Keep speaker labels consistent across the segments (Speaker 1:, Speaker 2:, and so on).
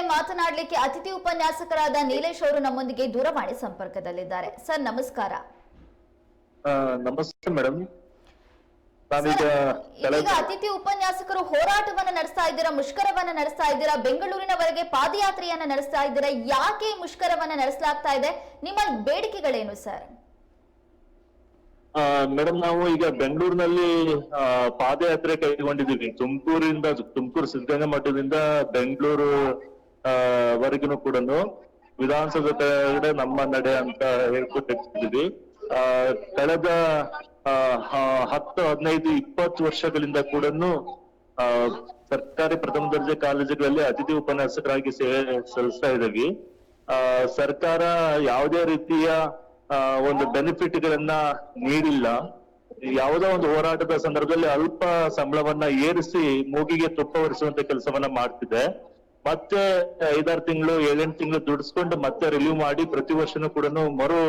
Speaker 1: ಬಗ್ಗೆ ಮಾತನಾಡಲಿಕ್ಕೆ ಅತಿಥಿ ಉಪನ್ಯಾಸಕರಾದ ನೀಲೇಶ್ ಅವರು ನಮ್ಮೊಂದಿಗೆ ದೂರವಾಣಿ ಸಂಪರ್ಕದಲ್ಲಿದ್ದಾರೆ. ಸರ್ ನಮಸ್ಕಾರ.
Speaker 2: ನಮಸ್ತೆ ಮೇಡಮ್
Speaker 1: ಇದೀಗ ಅತಿಥಿ ಉಪನ್ಯಾಸಕರು ಹೋರಾಟವನ್ನ ನಡೆಸ್ತಾ ಇದ್ದೀರಾ ಮುಷ್ಕರವನ್ನ ನಡೆಸ್ತಾ ಇದ್ದೀರಾ ಬೆಂಗಳೂರಿನವರೆಗೆ ಪಾದಯಾತ್ರೆಯನ್ನ ನಡೆಸ್ತಾ ಇದ್ದೀರಾ ಯಾಕೆ ಮುಷ್ಕರವನ್ನ ನಡೆಸಲಾಗ್ತಾ ಇದೆ? ನಿಮ್ಮ ಬೇಡಿಕೆಗಳೇನು ಸರ್?
Speaker 2: ಮೇಡಮ್ ನಾವು ಈಗ ಬೆಂಗಳೂರಿನಲ್ಲಿ ಪಾದಯಾತ್ರೆ ಕೈಗೊಂಡಿದ್ದೀವಿ. ತುಮಕೂರಿಂದ ತುಮಕೂರು ಸಿದ್ಧಗಂಗಾ ಮಠದಿಂದ ಬೆಂಗಳೂರು ಆ, ವರೆಗಿನೂ ಕೂಡ ವಿಧಾನಸೌಧ ನಮ್ಮ ನಡೆ ಅಂತ ಹೇಳ್ಕೊಟ್ಟು ಇದ್ದೀವಿ ಆ, ಕಳೆದ ಹತ್ತು ಹದಿನೈದು ಇಪ್ಪತ್ತು ವರ್ಷಗಳಿಂದ ಕೂಡ ಸರ್ಕಾರಿ ಪ್ರಥಮ ದರ್ಜೆ ಕಾಲೇಜುಗಳಲ್ಲಿ ಅತಿಥಿ ಉಪನ್ಯಾಸಕರಾಗಿ ಸೇವೆ ಸಲ್ಲಿಸ್ತಾ ಇದ್ದೀವಿ. ಆ, ಸರ್ಕಾರ ಯಾವುದೇ ರೀತಿಯ ಒಂದು ಬೆನಿಫಿಟ್ ಗಳನ್ನ ನೀಡಿಲ್ಲ. ಯಾವುದೋ ಒಂದು ಹೋರಾಟದ ಸಂದರ್ಭದಲ್ಲಿ ಅಲ್ಪ ಸಂಬಳವನ್ನ ಏರಿಸಿ ಮೂಗಿಗೆ ತುಪ್ಪ ಒರೆಸುವಂತ ಕೆಲಸವನ್ನ ಮಾಡ್ತಿದೆ. ಮತ್ತೆ ಐದಾರು ತಿಂಗಳು ಏಳೆಂಟು ತಿಂಗಳು ದುಡಿಸ್ಕೊಂಡು ಮತ್ತೆ ರಿಲೀವ್ ಮಾಡಿ ಪ್ರತಿ ವರ್ಷನೂ ಕೂಡ ಮರು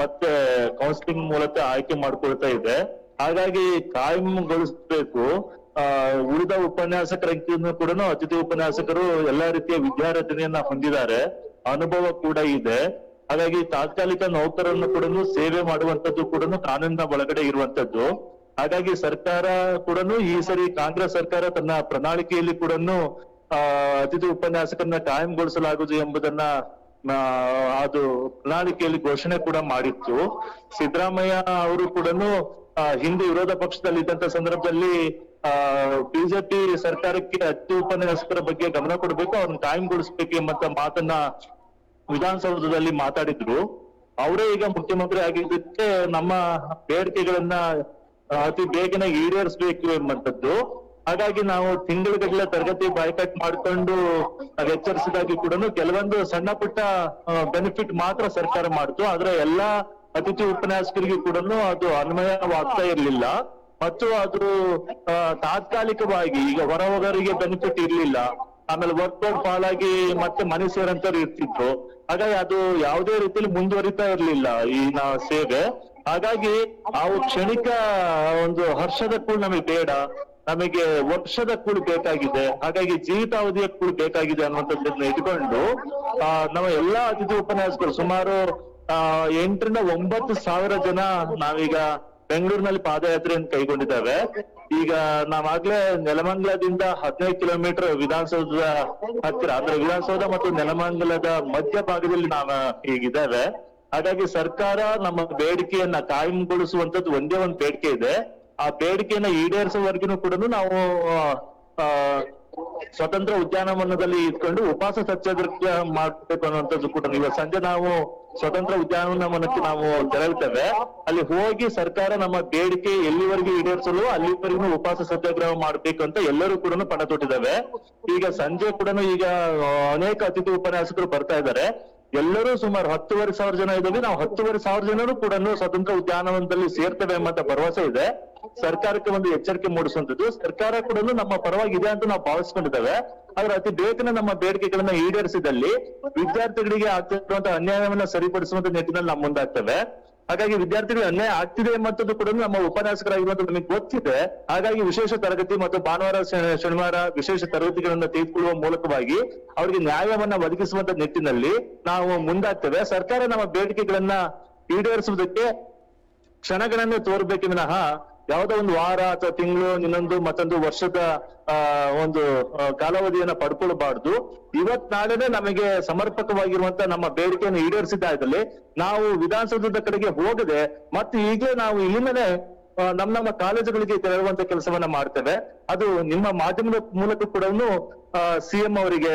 Speaker 2: ಮತ್ತೆ ಕೌನ್ಸಿಲಿಂಗ್ ಮೂಲಕ ಆಯ್ಕೆ ಮಾಡ್ಕೊಳ್ತಾ ಇದೆ. ಹಾಗಾಗಿ ಕಾಯಂಗೊಳಿಸ್ಬೇಕು. ಉಳಿದ ಉಪನ್ಯಾಸಕರ ಕೂಡ ಅತಿಥಿ ಉಪನ್ಯಾಸಕರು ಎಲ್ಲಾ ರೀತಿಯ ವಿದ್ಯಾರ್ಹತೆಯನ್ನ ಹೊಂದಿದ್ದಾರೆ. ಅನುಭವ ಕೂಡ ಇದೆ. ಹಾಗಾಗಿ ತಾತ್ಕಾಲಿಕ ನೌಕರನ್ನು ಕೂಡ ಸೇವೆ ಮಾಡುವಂತದ್ದು ಕೂಡ ಕಾನೂನಿನ ಒಳಗಡೆ ಇರುವಂತದ್ದು ಹಾಗಾಗಿ ಸರ್ಕಾರ ಕೂಡ ಈ ಸರಿ ಕಾಂಗ್ರೆಸ್ ಸರ್ಕಾರ ತನ್ನ ಪ್ರಣಾಳಿಕೆಯಲ್ಲಿ ಕೂಡ ಅತಿಥಿ ಉಪನ್ಯಾಸಕರನ್ನ ಕಾಯಂಗೊಳಿಸಲಾಗುವುದು ಎಂಬುದನ್ನ ಅದು ಪ್ರಣಾಳಿಕೆಯಲ್ಲಿ ಘೋಷಣೆ ಕೂಡ ಮಾಡಿತ್ತು. ಸಿದ್ದರಾಮಯ್ಯ ಅವರು ಕೂಡ ಹಿಂದೆ ವಿರೋಧ ಪಕ್ಷದಲ್ಲಿ ಇದ್ದಂತ ಸಂದರ್ಭದಲ್ಲಿ, ಆ, ಬಿಜೆಪಿ ಸರ್ಕಾರಕ್ಕೆ ಅತಿ ಉಪನ್ಯಾಸಕರ ಬಗ್ಗೆ ಗಮನ ಕೊಡಬೇಕು, ಅವ್ರನ್ನ ಕಾಯಂಗೊಳಿಸ್ಬೇಕು ಎಂಬಂತ ಮಾತನ್ನ ವಿಧಾನಸೌಧದಲ್ಲಿ ಮಾತಾಡಿದ್ರು. ಅವರೇ ಈಗ ಮುಖ್ಯಮಂತ್ರಿ ಆಗಿದ್ದಕ್ಕೆ ನಮ್ಮ ಬೇಡಿಕೆಗಳನ್ನ ಅತಿ ಬೇಗನೆ ಈಡೇರಿಸಬೇಕು ಎಂಬಂತದ್ದು ಹಾಗಾಗಿ ನಾವು ತಿಂಗಳುಗಟ್ಟಲೆ ತರಗತಿ ಬಾಯ್ಕಟ್ ಮಾಡ್ಕೊಂಡು ಎಚ್ಚರಿಸಿದಾಗಿ ಕೂಡ ಕೆಲವೊಂದು ಸಣ್ಣ ಪುಟ್ಟ ಬೆನಿಫಿಟ್ ಮಾತ್ರ ಸರ್ಕಾರ ಮಾಡ್ತು. ಆದ್ರೆ ಎಲ್ಲಾ ಅತಿಥಿ ಉಪನ್ಯಾಸಕರಿಗೂ ಕೂಡ ಅದು ಅನ್ವಯವಾಗ್ತಾ ಇರ್ಲಿಲ್ಲ. ಮತ್ತು ಅದು ತಾತ್ಕಾಲಿಕವಾಗಿ ಈಗ ಹೊರ ಹೋಗೋರಿಗೆ ಬೆನಿಫಿಟ್ ಇರ್ಲಿಲ್ಲ. ಆಮೇಲೆ ವರ್ಕ್ ಔಟ್ ಪಾಲಾಗಿ ಮತ್ತೆ ಮನೆ ಸೇರಂತವ್ರು ಇರ್ತಿದ್ರು. ಹಾಗಾಗಿ ಅದು ಯಾವುದೇ ರೀತಿಯಲ್ಲಿ ಮುಂದುವರಿತಾ ಇರ್ಲಿಲ್ಲ ಈ ನಾ ಸೇವೆ. ಹಾಗಾಗಿ ಆ ಕ್ಷಣಿಕ ಒಂದು ಹರ್ಷದ ಕೂಡ ನಮಗೆ ಬೇಡ. ನಮಗೆ ವರ್ಷದ ಕೂಳು ಬೇಕಾಗಿದೆ. ಹಾಗಾಗಿ ಜೀವಿತಾವಧಿಯ ಕೂಳು ಬೇಕಾಗಿದೆ ಅನ್ನುವಂಥದ್ದನ್ನ ಇಟ್ಕೊಂಡು, ಆ, ನಮ್ಮ ಎಲ್ಲಾ ಅತಿಥಿ ಉಪನ್ಯಾಸಕರು ಸುಮಾರು, ಆ, ಎಂಟರಿಂದ ಒಂಬತ್ತು ಸಾವಿರ ಜನ ನಾವೀಗ ಬೆಂಗಳೂರಿನಲ್ಲಿ ಪಾದಯಾತ್ರೆಯನ್ನು ಕೈಗೊಂಡಿದ್ದೇವೆ. ಈಗ ನಾವಾಗ್ಲೇ ನೆಲಮಂಗಲದಿಂದ ಹದಿನೈದು ಕಿಲೋಮೀಟರ್ ವಿಧಾನಸೌಧದ ಹತ್ತಿರ, ಅಂದ್ರೆ ವಿಧಾನಸೌಧ ಮತ್ತು ನೆಲಮಂಗಲದ ಮಧ್ಯ ಭಾಗದಲ್ಲಿ ನಾವು ಈಗಿದ್ದೇವೆ ಹಾಗಾಗಿ ಸರ್ಕಾರ ನಮ್ಮ ಬೇಡಿಕೆಯನ್ನ ಕಾಯಂಗೊಳಿಸುವಂತದ್ದು ಒಂದೇ ಒಂದು ಬೇಡಿಕೆ ಇದೆ. ಆ ಬೇಡಿಕೆಯನ್ನ ಈಡೇರಿಸುವವರೆಗೂ ಕೂಡ ನಾವು ಸ್ವತಂತ್ರ ಉದ್ಯಾನವನದಲ್ಲಿ ಇಟ್ಕೊಂಡು ಉಪವಾಸ ಸತ್ಯಾಗ್ರಹ ಮಾಡ್ಬೇಕು ಅನ್ನುವಂಥದ್ದು ಕೂಡ ಈಗ ಸಂಜೆ ನಾವು ಸ್ವತಂತ್ರ ಉದ್ಯಾನವನಕ್ಕೆ ನಾವು ತೆರಳುತ್ತೇವೆ. ಅಲ್ಲಿ ಹೋಗಿ ಸರ್ಕಾರ ನಮ್ಮ ಬೇಡಿಕೆ ಎಲ್ಲಿವರೆಗೂ ಈಡೇರಿಸಲು ಅಲ್ಲಿವರೆಗೂ ಉಪವಾಸ ಸತ್ಯಾಗ್ರಹ ಮಾಡ್ಬೇಕು ಅಂತ ಎಲ್ಲರೂ ಕೂಡ ಪಣ ತೊಟ್ಟಿದ್ದಾವೆ. ಈಗ ಸಂಜೆ ಕೂಡ ಈಗ ಅನೇಕ ಅತಿಥಿ ಉಪನ್ಯಾಸಕರು ಬರ್ತಾ ಇದ್ದಾರೆ. ಎಲ್ಲರೂ ಸುಮಾರು ಹತ್ತುವರೆ ಸಾವಿರ ಜನ ಇದ್ದೀವಿ. ನಾವು ಹತ್ತುವರೆ ಸಾವಿರ ಜನರು ಕೂಡ ಸ್ವತಂತ್ರ ಉದ್ಯಾನವನದಲ್ಲಿ ಸೇರ್ತೇವೆ ಎಂಬಂತ ಭರವಸೆ ಇದೆ. ಸರ್ಕಾರಕ್ಕೆ ಒಂದು ಎಚ್ಚರಿಕೆ ಮೂಡಿಸುವಂತದ್ದು ಸರ್ಕಾರ ಕೂಡ ನಮ್ಮ ಪರವಾಗಿ ಇದೆ ಅಂತ ನಾವು ಭಾವಿಸ್ಕೊಂಡಿದ್ದೇವೆ. ಆದ್ರೆ ಅತಿ ಬೇಗನೆ ನಮ್ಮ ಬೇಡಿಕೆಗಳನ್ನ ಈಡೇರಿಸಿದಲ್ಲಿ ವಿದ್ಯಾರ್ಥಿಗಳಿಗೆ ಆಗ್ತಿರುವಂತಹ ಅನ್ಯಾಯವನ್ನ ಸರಿಪಡಿಸುವಂತ ನಿಟ್ಟಿನಲ್ಲಿ ನಾವು ಮುಂದಾಗ್ತೇವೆ. ಹಾಗಾಗಿ ವಿದ್ಯಾರ್ಥಿಗಳು ಅನ್ಯಾಯ ಆಗ್ತಿದೆ ಎಂಬಂತದ್ದು ಕೂಡ ನಮ್ಮ ಉಪನ್ಯಾಸಕರಾಗಿರುವಂತದ್ದು ನಮಗೆ ಗೊತ್ತಿದೆ. ಹಾಗಾಗಿ ವಿಶೇಷ ತರಗತಿ ಮತ್ತು ಭಾನುವಾರ ಶನಿವಾರ ವಿಶೇಷ ತರಗತಿಗಳನ್ನ ತೆಗೆದುಕೊಳ್ಳುವ ಮೂಲಕವಾಗಿ ಅವರಿಗೆ ನ್ಯಾಯವನ್ನ ಒದಗಿಸುವಂತ ನಿಟ್ಟಿನಲ್ಲಿ ನಾವು ಮುಂದಾಗ್ತೇವೆ. ಸರ್ಕಾರ ನಮ್ಮ ಬೇಡಿಕೆಗಳನ್ನ ಈಡೇರಿಸುವುದಕ್ಕೆ ಕ್ಷಣಗಳನ್ನು ತೋರ್ಬೇಕಿನಹ ಯಾವುದೋ ಒಂದು ವಾರ ಅಥವಾ ತಿಂಗಳು, ಇನ್ನೊಂದು, ಮತ್ತೊಂದು ವರ್ಷದ ಒಂದು ಕಾಲಾವಧಿಯನ್ನ ಪಡ್ಕೊಳ್ಬಾರ್ದು. ಇವತ್ ನಾಳೆನೆ ನಮಗೆ ಸಮರ್ಪಕವಾಗಿರುವಂತ ನಮ್ಮ ಬೇಡಿಕೆಯನ್ನು ಈಡೇರಿಸಿದ್ದಾದಲ್ಲಿ ನಾವು ವಿಧಾನಸೌಧದ ಕಡೆಗೆ ಹೋಗದೆ, ಮತ್ತೆ ಈಗಲೇ ನಾವು ಇಲ್ಲಿಂದನೇ ನಮ್ಮ ನಮ್ಮ ಕಾಲೇಜುಗಳಿಗೆ ತೆರಳುವಂತ ಕೆಲಸವನ್ನ ಮಾಡ್ತೇವೆ. ಅದು ನಿಮ್ಮ ಮಾಧ್ಯಮದ ಮೂಲಕ ಕೂಡ ಸಿಎಂ ಅವರಿಗೆ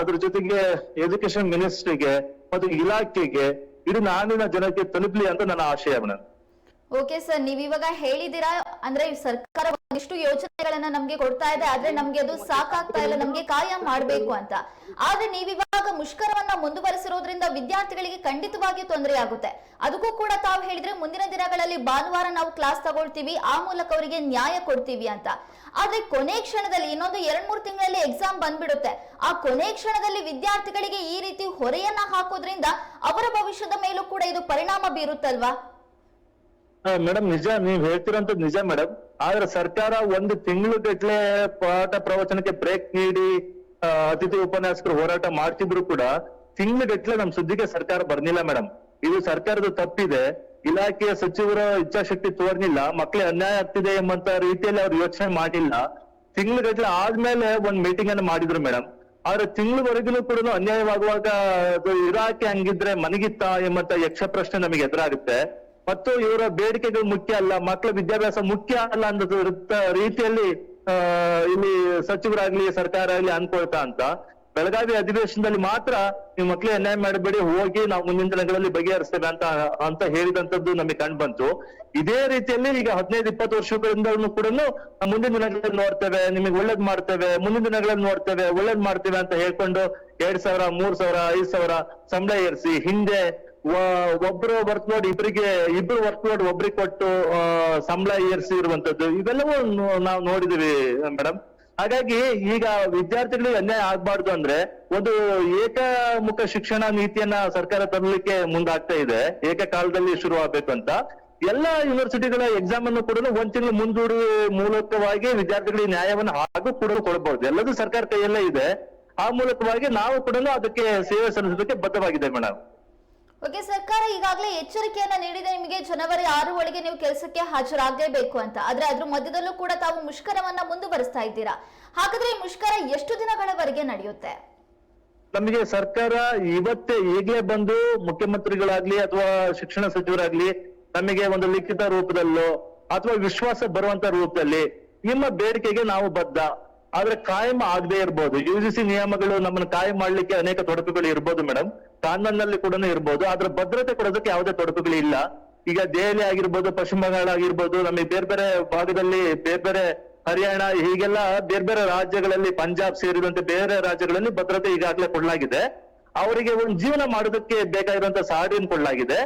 Speaker 2: ಅದ್ರ ಜೊತೆಗೆ ಎಜುಕೇಶನ್ ಮಿನಿಸ್ಟ್ರಿಗೆ, ಮತ್ತು ಇಲಾಖೆಗೆ ಇಡೀ ನಾಡಿನ ಜನಕ್ಕೆ ತಲುಪಲಿ ಅಂತ ನನ್ನ ಆಶಯ. ಮೇಡಮ್
Speaker 1: ಓಕೆ ಸರ್ ನೀವ್ ಇವಾಗ ಹೇಳಿದಿರಾ ಅಂದ್ರೆ ಸರ್ಕಾರ ಒಂದಿಷ್ಟು ಯೋಜನೆಗಳನ್ನ ನಮ್ಗೆ ಕೊಡ್ತಾ ಇದೆ, ಆದ್ರೆ ನಮ್ಗೆ ಅದು ಸಾಕಾಗ್ತಾ ಇಲ್ಲ, ನಮ್ಗೆ ಕಾಯಂ ಮಾಡ್ಬೇಕು ಅಂತ. ಆದ್ರೆ ನೀವಿವಾಗ ಮುಷ್ಕರವನ್ನ ಮುಂದುವರೆಸಿರೋದ್ರಿಂದ ವಿದ್ಯಾರ್ಥಿಗಳಿಗೆ ಖಂಡಿತವಾಗಿಯೂ ತೊಂದರೆ ಆಗುತ್ತೆ. ಅದಕ್ಕೂ ಕೂಡ ತಾವು ಹೇಳಿದ್ರೆ ಮುಂದಿನ ದಿನಗಳಲ್ಲಿ ಭಾನುವಾರ ನಾವು ಕ್ಲಾಸ್ ತಗೊಳ್ತೀವಿ, ಆ ಮೂಲಕ ಅವರಿಗೆ ನ್ಯಾಯ ಕೊಡ್ತೀವಿ ಅಂತ. ಆದ್ರೆ ಕೊನೆ ಕ್ಷಣದಲ್ಲಿ, ಇನ್ನೊಂದು ಎರಡ್ ಮೂರು ತಿಂಗಳಲ್ಲಿ ಎಕ್ಸಾಮ್ ಬಂದ್ಬಿಡುತ್ತೆ. ಆ ಕೊನೆ ಕ್ಷಣದಲ್ಲಿ ವಿದ್ಯಾರ್ಥಿಗಳಿಗೆ ಈ ರೀತಿ ಹೊರೆಯನ್ನ ಹಾಕೋದ್ರಿಂದ ಅವರ ಭವಿಷ್ಯದ ಮೇಲೂ ಕೂಡ ಇದು ಪರಿಣಾಮ ಬೀರುತ್ತಲ್ವಾ?
Speaker 2: ಮೇಡಮ್ ನಿಜ, ನೀವ್ ಹೇಳ್ತಿರೋಂತ ನಿಜ ಮೇಡಮ್ ಆದ್ರೆ ಸರ್ಕಾರ ಒಂದು ತಿಂಗಳು ಗಟ್ಲೆ ಪಾಠ ಪ್ರವಚನಕ್ಕೆ ಬ್ರೇಕ್ ನೀಡಿ ಅತಿಥಿ ಉಪನ್ಯಾಸಕರು ಹೋರಾಟ ಮಾಡ್ತಿದ್ರು ಕೂಡ ತಿಂಗ್ಳುಗಟ್ಲೆ ನಮ್ ಸುದ್ದಿಗೆ ಸರ್ಕಾರ ಬರ್ನಿಲ್ಲ ಮೇಡಮ್ ಇದು ಸರ್ಕಾರದ ತಪ್ಪಿದೆ. ಇಲಾಖೆಯ ಸಚಿವರ ಇಚ್ಛಾಶಕ್ತಿ ತೋರ್ನಿಲ್ಲ ಮಕ್ಳಿಗೆ ಅನ್ಯಾಯ ಆಗ್ತಿದೆ ಎಂಬಂತ ರೀತಿಯಲ್ಲಿ ಅವ್ರು ಯೋಚನೆ ಮಾಡಿಲ್ಲ. ತಿಂಗ್ಳುಗಟ್ಲೆ ಆದ್ಮೇಲೆ ಒಂದ್ ಮೀಟಿಂಗ್ ಅನ್ನು ಮಾಡಿದ್ರು ಮೇಡಮ್ ಆದ್ರೆ ತಿಂಗಳವರೆಗೂ ಕೂಡ ಅನ್ಯಾಯವಾಗುವಾಗ ಅದು ಇರಾಕೆ ಹಂಗಿದ್ರೆ ಮನಗಿತ್ತ ಎಂಬಂತ ಯಕ್ಷ ಪ್ರಶ್ನೆ ನಮಗೆ ಎದುರಾಗುತ್ತೆ. ಮತ್ತು ಇವರ ಬೇಡಿಕೆಗಳು ಮುಖ್ಯ ಅಲ್ಲ, ಮಕ್ಕಳ ವಿದ್ಯಾಭ್ಯಾಸ ಮುಖ್ಯ ಅಲ್ಲ ಅನ್ನೋದು ರೀತಿಯಲ್ಲಿ ಇಲ್ಲಿ ಸಚಿವರಾಗ್ಲಿ ಸರ್ಕಾರ ಆಗ್ಲಿ ಅನ್ಕೊಳ್ತಾ ಅಂತ. ಬೆಳಗಾವಿ ಅಧಿವೇಶನದಲ್ಲಿ ಮಾತ್ರ ನೀವು ಮಕ್ಳಿಗೆ ಅನ್ಯಾಯ ಮಾಡಬೇಡಿ, ಹೋಗಿ ನಾವು ಮುಂದಿನ ದಿನಗಳಲ್ಲಿ ಬಗೆಹರಿಸ್ತೇವೆ ಅಂತ ಅಂತ ಹೇಳಿದಂತದ್ದು ನಮಗೆ ಕಂಡು ಬಂತು. ಇದೇ ರೀತಿಯಲ್ಲಿ ಈಗ ಹದಿನೈದು, ಇಪ್ಪತ್ತು ವರ್ಷಗಳಿಂದ ಕೂಡ ಮುಂದಿನ ದಿನಗಳಲ್ಲಿ ನೋಡ್ತೇವೆ, ನಿಮಗೆ ಒಳ್ಳೇದ್ ಮಾಡ್ತೇವೆ, ಮುಂದಿನ ದಿನಗಳಲ್ಲಿ ನೋಡ್ತೇವೆ, ಒಳ್ಳೇದ್ ಮಾಡ್ತೇವೆ ಅಂತ ಹೇಳ್ಕೊಂಡು ಎರಡ್ ಸಾವಿರ, ಮೂರ್ ಸಾವಿರ, ಐದ್ ಸಾವಿರ ಸಂಬಳ ಏರಿಸಿ ಹಿಂದೆ ಒಬ್ರು ವರ್ಕ್ ಲೋಡ್ ಇಬ್ರಿಗೆ, ಇಬ್ರು ವರ್ಕ್ ಲೋಡ್ ಒಬ್ರಿಗೆ ಕೊಟ್ಟು ಸಂಬಳ ಏರಿಸಿ ಇರುವಂತದ್ದು ಇವೆಲ್ಲವೂ ನಾವು ನೋಡಿದೀವಿ ಮೇಡಮ್ ಹಾಗಾಗಿ ಈಗ ವಿದ್ಯಾರ್ಥಿಗಳಿಗೆ ಅನ್ಯಾಯ ಆಗ್ಬಾರ್ದು ಅಂದ್ರೆ ಒಂದು ಏಕಮುಖ ಶಿಕ್ಷಣ ನೀತಿಯನ್ನ ಸರ್ಕಾರ ತರಲಿಕ್ಕೆ ಮುಂದಾಗ್ತಾ ಇದೆ. ಏಕಕಾಲದಲ್ಲಿ ಶುರು ಆಗ್ಬೇಕು ಅಂತ. ಎಲ್ಲಾ ಯೂನಿವರ್ಸಿಟಿಗಳ ಎಕ್ಸಾಮ್ ಅನ್ನು ಕೂಡ ಒಂದ್ ತಿಂಗಳು ಮುಂದೂಡಿ ಮೂಲಕವಾಗಿ ವಿದ್ಯಾರ್ಥಿಗಳಿಗೆ ನ್ಯಾಯವನ್ನು ಹಾಗೂ ಕೂಡ ಕೊಡಬಹುದು ಎಲ್ಲದೂ ಸರ್ಕಾರ ಕೈಯಲ್ಲೇ ಇದೆ. ಆ ಮೂಲಕವಾಗಿ ನಾವು ಕೂಡ ಅದಕ್ಕೆ ಸೇವೆ ಸಲ್ಲಿಸೋದಕ್ಕೆ ಬದ್ಧವಾಗಿದೆ ಮೇಡಮ್
Speaker 1: ಓಕೆ, ಸರ್ಕಾರ ಈಗಾಗಲೇ ಎಚ್ಚರಿಕೆಯನ್ನ ನೀಡಿದೆ. ನಿಮಗೆ ಜನವರಿ ಆರು ಒಳಗೆ ನೀವು ಕೆಲಸಕ್ಕೆ ಹಾಜರಾಗಲೇಬೇಕು ಅಂತ. ಆದ್ರೆ ಅದ್ರ ಮಧ್ಯದಲ್ಲೂ ಕೂಡ ತಾವು ಮುಷ್ಕರವನ್ನ ಮುಂದುವರಿಸ್ತಾ ಇದ್ದೀರಾ? ಹಾಗಾದ್ರೆ ಈ ಮುಷ್ಕರ ಎಷ್ಟು ದಿನಗಳವರೆಗೆ ನಡೆಯುತ್ತೆ?
Speaker 2: ನಮಗೆ ಸರ್ಕಾರ ಇವತ್ತೇ ಈಗಲೇ ಬಂದು ಮುಖ್ಯಮಂತ್ರಿಗಳಾಗ್ಲಿ ಅಥವಾ ಶಿಕ್ಷಣ ಸಚಿವರಾಗ್ಲಿ ನಮಗೆ ಒಂದು ಲಿಖಿತ ರೂಪದಲ್ಲೋ ಅಥವಾ ವಿಶ್ವಾಸ ಬರುವಂತ ರೂಪದಲ್ಲಿ ನಿಮ್ಮ ಬೇಡಿಕೆಗೆ ನಾವು ಬದ್ಧ. ಆದ್ರೆ ಕಾಯಂ ಆಗದೆ ಇರ್ಬೋದು. ಯು ಜಿ ಸಿ ನಿಯಮಗಳು ನಮ್ಮನ್ನು ಕಾಯಂ ಮಾಡ್ಲಿಕ್ಕೆ ಅನೇಕ ತೊಡಕುಗಳು ಇರ್ಬೋದು ಮೇಡಮ್ ಕಾನೂನಲ್ಲಿ ಕೂಡ ಇರ್ಬೋದು. ಆದ್ರೆ ಭದ್ರತೆ ಕೊಡೋದಕ್ಕೆ ಯಾವುದೇ ತೊಡಕುಗಳು ಇಲ್ಲ. ಈಗ ದೆಹಲಿ ಆಗಿರ್ಬೋದು, ಪಶ್ಚಿಮ ಬಂಗಾಳ ಆಗಿರ್ಬೋದು, ನಮಗೆ ಬೇರೆ ಬೇರೆ ಭಾಗದಲ್ಲಿ ಬೇರೆ ಬೇರೆ ಹರಿಯಾಣ, ಹೀಗೆಲ್ಲ ಬೇರೆ ಬೇರೆ ರಾಜ್ಯಗಳಲ್ಲಿ ಪಂಜಾಬ್ ಸೇರಿದಂತೆ ಬೇರೆ ರಾಜ್ಯಗಳಲ್ಲಿ ಭದ್ರತೆ ಈಗಾಗಲೇ ಕೊಡಲಾಗಿದೆ. ಅವರಿಗೆ ಒಂದು ಜೀವನ ಮಾಡೋದಕ್ಕೆ ಬೇಕಾಗಿರುವಂತಹ ಸಹಾಯವನ್ನು ಕೊಡಲಾಗಿದೆ.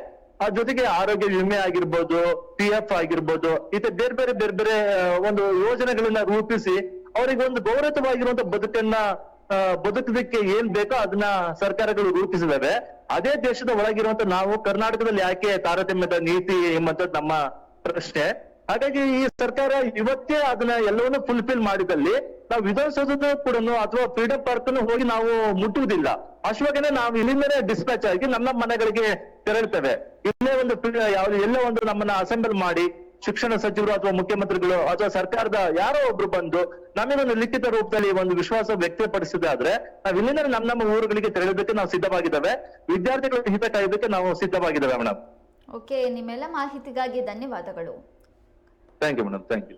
Speaker 2: ಆ ಜೊತೆಗೆ ಆರೋಗ್ಯ ವಿಮೆ ಆಗಿರ್ಬೋದು ಪಿ ಎಫ್ ಆಗಿರ್ಬೋದು ಇತ ಬೇರೆ ಬೇರೆ ಬೇರೆ ಬೇರೆ ಒಂದು ಯೋಜನೆಗಳನ್ನ ರೂಪಿಸಿ ಅವರಿಗೆ ಒಂದು ಗೌರವವಾಗಿರುವಂತ ಬದುಕನ್ನ ಬದುಕದಕ್ಕೆ ಏನ್ ಬೇಕೋ ಅದನ್ನ ಸರ್ಕಾರಗಳು ರೂಪಿಸಿದ್ದಾವೆ ಅದೇ ದೇಶದ ಒಳಗಿರುವಂತ ನಾವು ಕರ್ನಾಟಕದಲ್ಲಿ ಯಾಕೆ ತಾರತಮ್ಯದ ನೀತಿ ಎಂಬಂತದ್ದು ನಮ್ಮ ಪ್ರಶ್ನೆ. ಹಾಗಾಗಿ ಈ ಸರ್ಕಾರ ಇವತ್ತೇ ಅದನ್ನ ಎಲ್ಲವನ್ನೂ ಫುಲ್ಫಿಲ್ ಮಾಡಿದಲ್ಲಿ ನಾವು ವಿಧಾನಸೌಧದ ಕೂಡ ಅಥವಾ ಫ್ರೀಡಂ ಪಾರ್ಕ್ ಹೋಗಿ ನಾವು ಮುಟ್ಟುವುದಿಲ್ಲ. ಅಶ್ವಾಗನೆ ನಾವು ಇಲ್ಲಿಂದನೇ ಡಿಸ್ಪ್ಯಾಚ್ ಆಗಿ ನಮ್ಮ ಮನೆಗಳಿಗೆ ತೆರಳುತ್ತೇವೆ. ಇಲ್ಲೇ ಒಂದು ಯಾವ ಎಲ್ಲೇ ಒಂದು ನಮ್ಮನ್ನ ಅಸೆಂಬಲ್ ಮಾಡಿ ಶಿಕ್ಷಣ ಸಚಿವರು ಅಥವಾ ಮುಖ್ಯಮಂತ್ರಿಗಳು ಅಥವಾ ಸರ್ಕಾರದ ಯಾರೋ ಒಬ್ರು ಬಂದು ನಮಗೊಂದು ಲಿಖಿತ ರೂಪದಲ್ಲಿ ಒಂದು ವಿಶ್ವಾಸ ವ್ಯಕ್ತಪಡಿಸಿದಾದ್ರೆ ನಾವು ನಾವ್ ಇಲ್ಲಿಂದ ನಮ್ಮ ನಮ್ಮ ಊರುಗಳಿಗೆ ತೆರಳೋದಕ್ಕೆ ನಾವು ಸಿದ್ಧವಾಗಿದ್ದೇವೆ. ವಿದ್ಯಾರ್ಥಿಗಳ ಹಿತ ಕಾಯೋದಕ್ಕೆ ನಾವು ಸಿದ್ಧವಾಗಿದ್ದೇವೆ ಮೇಡಮ್
Speaker 1: ಓಕೆ ನಿಮ್ಮೆಲ್ಲ ಮಾಹಿತಿಗಾಗಿ ಧನ್ಯವಾದಗಳು.
Speaker 2: Thank you madam thank you